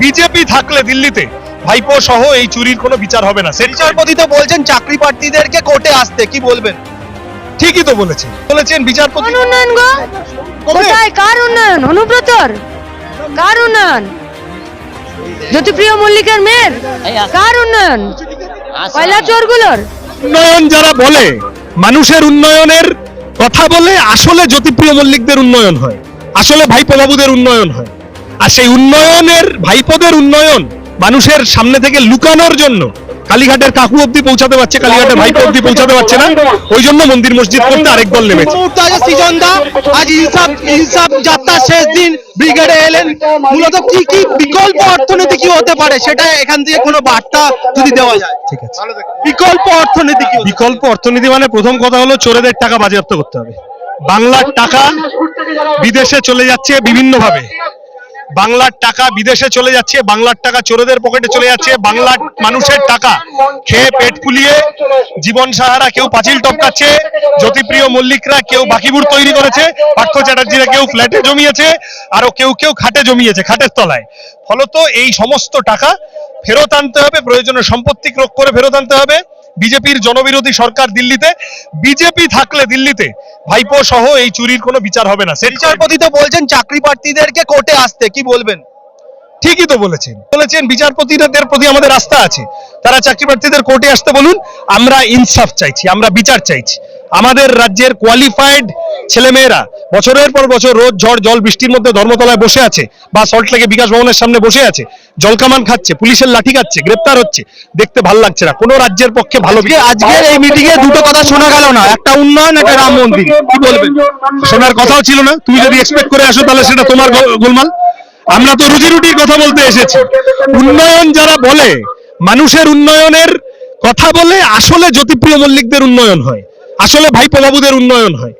BJP থাকলে দিল্লিতে। ভাইপো সহ এই চুরির কোনো বিচার হবে না। বিচারপতি তো বলছেন চাকরি প্রার্থীদেরকে কোর্টে আসতে। কি বলবেন? ঠিকই তো বলেছেন। বলেছেন বিচারপতি উন্নয়ন গো? কোথায়? কার উন্নয়ন? অনুব্রতর? কার উন্নয়ন? জ্যোতিপ্রিয় মল্লিকের মেয়ের? কার উন্নয়ন? কয়লা চোরগুলোর? উন্নয়ন যারা বলে মানুষের উন্নয়নের কথা বলে আসলে জ্যোতিপ্রিয় মল্লিকদের উন্নয়ন হয়। আসলে ভাইপো বাবুদের উন্নয়ন হয়। আর সেই উন্নয়নের ভাইপোদের উন্নয়ন মানুষের সামনে থেকে লুকানোর জন্য কালীঘাটের কাকু অব্দি পৌঁছাতে পারছে কালীঘাটের ভাইপো অব্দি পৌঁছাতে পারছে না। ওই জন্য মন্দির মসজিদ করতে আরেক দল নেমেছে। আজ ইনসাফ ইনসাফ যাত্রার শেষ দিন ব্রিগেডে এলেন। মূলত কি কি বিকল্প অর্থনীতি কি হতে পারে সেটা এখান থেকে কোনো বার্তা যদি দেওয়া যায়। ঠিক আছে। বিকল্প অর্থনীতি কি বিকল্প অর্থনীতি মানে প্রথম কথা হলো চোরেদের টাকা বাজেয়াপ্ত করতে হবে। বাংলার টাকা বিদেশে চলে যাচ্ছে বিভিন্ন ভাবে বাংলার টাকা বিদেশে চলে যাচ্ছে, বাংলার টাকা চোরদের পকেটে চলে যাচ্ছে, বাংলার মানুষের টাকা খেয়ে পেট ফুলিয়ে জীবন সাহারা কেউ পাঁচিল টপকাচ্ছে, জ্যোতিপ্রিয় মল্লিকরা কেউ বাকিবুর তৈরি করেছে, পার্থ চ্যাটার্জিরা কেউ ফ্ল্যাটে জমিয়েছে, আরও কেউ কেউ খাটে জমিয়েছে, খাটের তলায়। ফলত এই সমস্ত টাকা ফেরত আনতে হবে প্রয়োজনে সম্পত্তি ক্রোক করে ফেরত আনতে হবে। বিজেপির জনবিরোধী সরকার দিল্লিতে বিজেপি থাকলে দিল্লিতে ভাইপো সহ এই চুরির কোনো বিচার হবে না বিচারপতি তো বলছেন চাকরি প্রার্থীদেরকে কোর্টে আসতে কি বলবেন? ঠিকই তো বলেছেন। বলেছেন বিচারপতিদের প্রতি আমাদের আস্থা আছে। তারা চাকরি প্রার্থীদের কোর্টে আসতে বলুন আমরা ইনসাফ চাইছি আমরা বিচার চাইছি। আমাদের রাজ্যের কোয়ালিফাইড ছেলেমেয়েরা বছরের পর বছর রোজ ঝড় জল বৃষ্টির মধ্যে ধর্মতলায় বসে আছে বা সল্ট লেকে বিকাশ ভবনের সামনে বসে আছে জলকামান খাচ্ছে পুলিশের লাঠি খাচ্ছে গ্রেপ্তার হচ্ছে দেখতে ভালো লাগছে না। কোনো রাজ্যের পক্ষে ভালো আজকের এই মিটিং এ দুটো কথা শোনা গেল না একটা উন্নয়ন একটা রাম মন্দির। কি বলবেন শোনার কথাও ছিল না। তুমি যদি এক্সপেক্ট করে আসো তাহলে সেটা তোমার গোলমাল। আমরা তো রুজি রুটির কথা বলতে এসেছি। উন্নয়ন যারা বলে মানুষের উন্নয়নের কথা বলে আসলে জ্যোতিপ্রিয় মল্লিকদের উন্নয়ন হয়। আসলে ভাইপো বাবুদের উন্নয়ন হয়।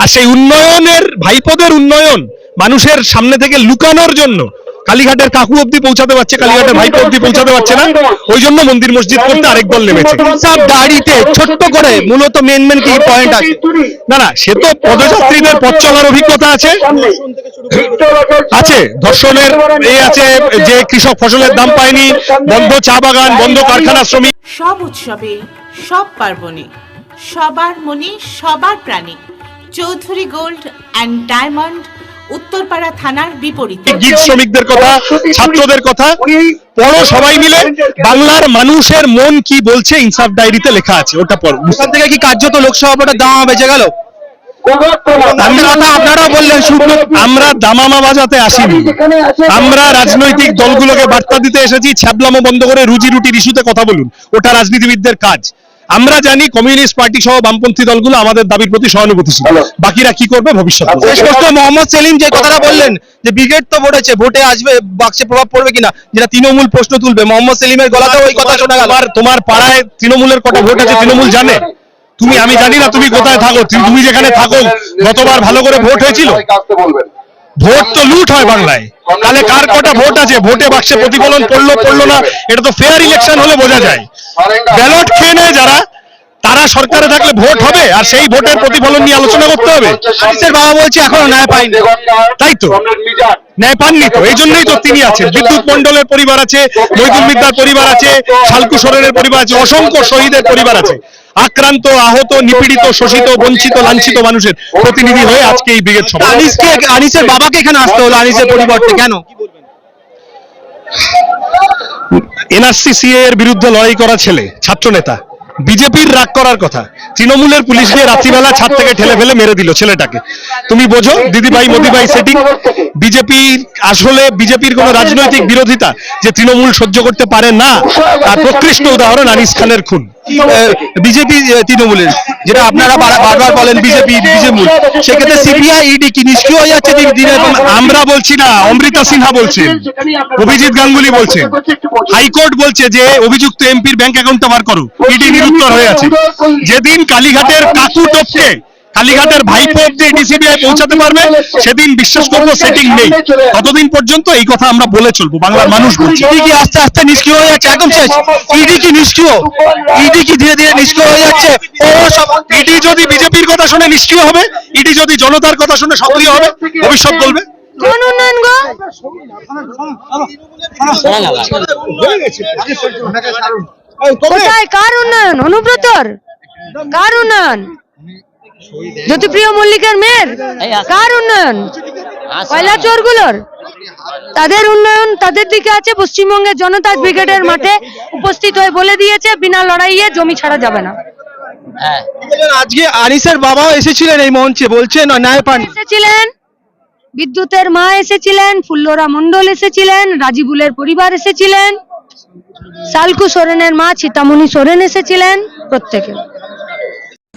আর সেই উন্নয়নের, ভাইপদের উন্নয়ন মানুষের সামনে থেকে লুকানোর জন্য কালীঘাটের কাকু অব্দি পৌঁছাতে পারছে, কালীঘাটের ভাইপো অব্দি পৌঁছাতে পারছে না। ওই জন্য মন্দির মসজিদ করতে আরেক দল নেমেছে। ইনসাফ দাঁড়িতে ছোট্ট করে মূলত মেন মেন কি পয়েন্ট আছে? না না, সে তো পদযাত্রীদের পথ চলার অভিজ্ঞতা আছে। আছে, ধর্ষণের এ আছে, যে কৃষক ফসলের দাম পায়নি, বন্ধ চা বাগান, বন্ধ কারখানা শ্রমিক। সব উৎসবে, সব পার্বণে, সবার মনে সবার প্রাণে। Chowdhury gold and diamond, Uttarpara থানার বিপরীতে। গীত শ্রমিকদের কথা, ছাত্রদের কথা, পড়ো সবাই মিলে। বাংলার মানুষের মন কি বলছে ইনসাফ ডায়েরিতে লেখা আছে, ওটা পড়ো। ওখান থেকে কি কার্যত লোকসভা ভোটের দাম বেঁচে গেল? আমরা আপনারা বললেন আমরা দামামা বাজাতে আসিনি। আমরা রাজনৈতিক দলগুলোকে বার্তা দিতে এসেছি, ছ্যাবলামো বন্ধ করে রুজি রুটির ইস্যুতে কথা বলুন। ওটা রাজনীতিবিদদের কাজ। আমরা জানি কমিউনিস্ট পার্টি সহ বামপন্থী দলগুলো আমাদের দাবির প্রতি সহানুভূতিশীল বাকিরা কি করবে। শেষ প্রশ্ন মোহাম্মদ সেলিম যে কথাটা বললেন যে ব্রিগেড তো ভোটেছে ভোটে আসবে বাক্সে প্রভাব পড়বে কিনা যেটা তৃণমূল প্রশ্ন তুলবে। মোহাম্মদ সেলিমের গলাতেও ওই কথা শোনা গেল। তোমার তোমার পাড়ায় তৃণমূলের কটা ভোট আছে তৃণমূল জানে। তুমি আমি জানি না তুমি কোথায় থাকো। তুমি- তুমি যেখানে থাকো গতবার ভালো করে ভোট হয়েছিল। ভোট তো লুট হয় বাংলায়। তাহলে কার কটা ভোট আছে? ভোটে বাক্সে প্রতিফলন পড়ল পড়ল না এটা তো ফেয়ার ইলেকশন হলে বোঝা যায়। ব্যালট খেয়ে নেয় যারা তারা সরকারে থাকলে ভোট হবে আর সেই ভোটের প্রতিফলন নিয়ে আলোচনা করতে হবে। আনিসের বাবা বলছে এখনও ন্যায় পাইনি তাই তো? ন্যায় পাননি তো? এই জন্যই তো তিনি আছেন। বিদ্যুৎ মন্ডলের পরিবার আছে মৈদুল মিদ্যার পরিবার আছে শালকু সোরেনের পরিবার আছে অসংখ্য শহীদের পরিবার আছে। আক্রান্ত আহত নিপীড়িত শোষিত বঞ্চিত লাঞ্ছিত মানুষের প্রতিনিধি হয়ে আজকে এই ব্রিগেড সভা। আনিসকে আনিসের বাবাকে এখানে আসতে হলো আনিসের পরিবর্তে। কেন? এনআরসি এর বিরুদ্ধে লড়াই করা ছেলে, ছাত্র নেতা। বিজেপির রাগ করার কথা। তৃণমূলের পুলিশ গিয়ে রাত্রিবেলা ছাদ থেকে ঠেলে ফেলে মেরে দিল ছেলেটাকে। তুমি বোঝো, দিদিভাই, মোদিভাই সেটি বিজেপি আসলে বিজেপির কোন রাজনৈতিক বিরোধিতা যে তৃণমূল সহ্য করতে পারে না, তার প্রকৃষ্ট উদাহরণ আনিস খানের খুন। বিজেপি তৃণমূলের যেটা আপনারা বারবার বলেন বিজেপি তৃণমূল সেক্ষেত্রে সিবিআই ইডি কি নিষ্ক্রিয় হয়ে যাচ্ছে দিন- আমরা বলছি না অমৃতা সিনহা বলছেন অভিজিৎ গাঙ্গুলি বলছেন। হাইকোর্ট বলছে যে অভিযুক্ত এমপির ব্যাংক অ্যাকাউন্টটা বার করো ইডি নিরুত্তর হয়ে আছে। যেদিন কালীঘাটের কাকু টপকে কালীঘাটের ভাইপো অব্দি ডিসিবিআই পৌঁছাতে পারবে সেদিন বিশ্বাস করব সেটিং নেই। ততদিন পর্যন্ত এই কথা আমরা বলে চলবো বাংলার মানুষ বলছে। ইডি কি আস্তে আস্তে নিষ্ক্রিয় হয়ে যাচ্ছে? একদম শেষ। ইডি কি নিষ্ক্রিয়? ইডি কি ধীরে ধীরে নিষ্ক্রিয় হয়ে যাচ্ছে? পৌরসভা ইডি যদি বিজেপির কথা শুনে নিষ্ক্রিয় হবে ইডি যদি জনতার কথা শুনে সক্রিয় হবে ভবিষ্যৎ বলবে। কোন উন্নয়ন গো? কোথায়? কার উন্নয়ন? অনুব্রতর? কার উন্নয়ন? জ্যোতিপ্রিয় মল্লিকের মেয়ের? কার উন্নয়ন? কয়লা চোরগুলোর? তাদের উন্নয়ন তাদের দিকে আছে। পশ্চিমবঙ্গের জনতা ব্রিগেডের মাঠে উপস্থিত হয়ে বলে দিয়েছে বিনা লড়াইয়ে জমি ছাড়া যাবে না। আজকে আনিসের বাবাও এসেছিলেন এই মঞ্চে বলছেন ন্যায় পান। এসেছিলেন বিদ্যুতের মা এসেছিলেন ফুল্লরা মন্ডল এসেছিলেন রাজিবুলের পরিবার এসেছিলেন সালকু সোরেনের মা চিতামণি সোরেন এসেছিলেন প্রত্যেকে।